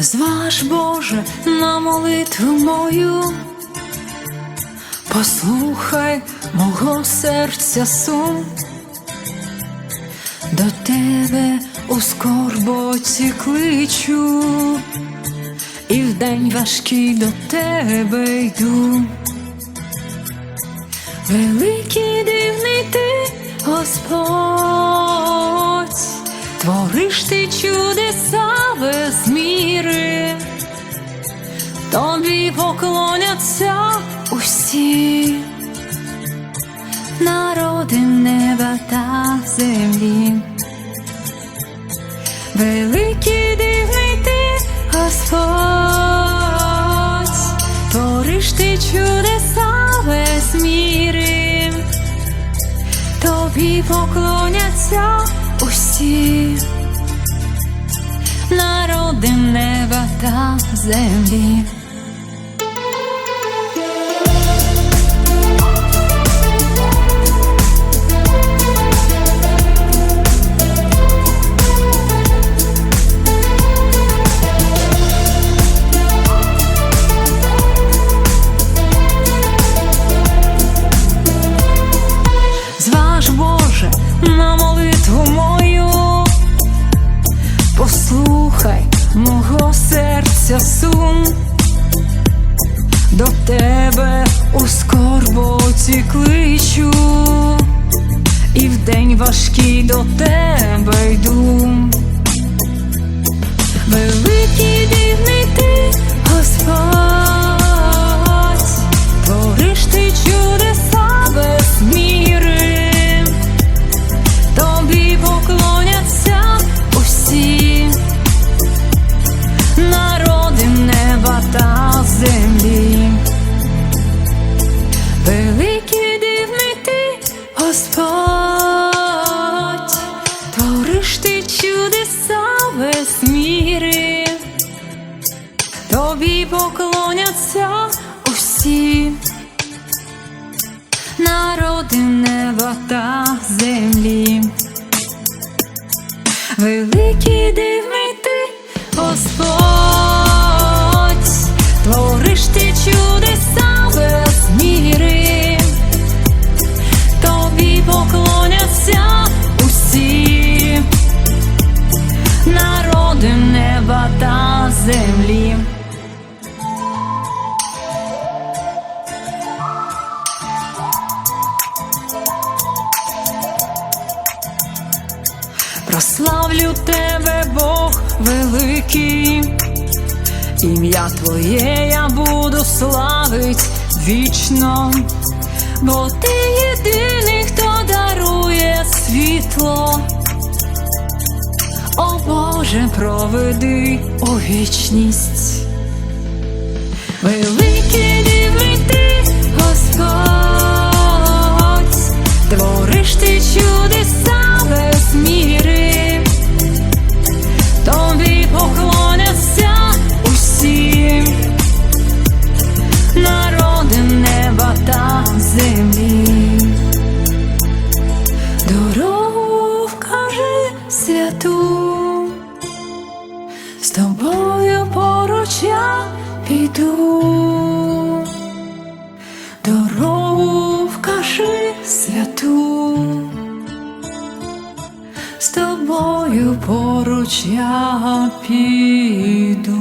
Зваж, Боже, на молитву мою, послухай мого серця сум, до тебе у скорботі кличу, і в день важкий до тебе йду. Великий дивний ти, Господь, твориш ти чудеса міри, тобі поклоняться усі. Народи неба та землі. Великий дивний ти, Господь, твориш ти чудеса без міри, тобі поклоняться усі народи неба та землі. Серця сум, до тебе у скорботі кличу, і в день важкий до тебе йду. Великий дивний ти, Господь, Господь, твориш ти чудеса без міри, тобі поклоняться усі. Народи неба та землі. Великий дивний ти, Господь, землі. Прославлю тебе, Бог великий, ім'я Твоє я буду славить вічно, бо ти єдиний, хто дарує світло. О Боже, проведи у вічність. Великий дивний з тобою поруч я піду.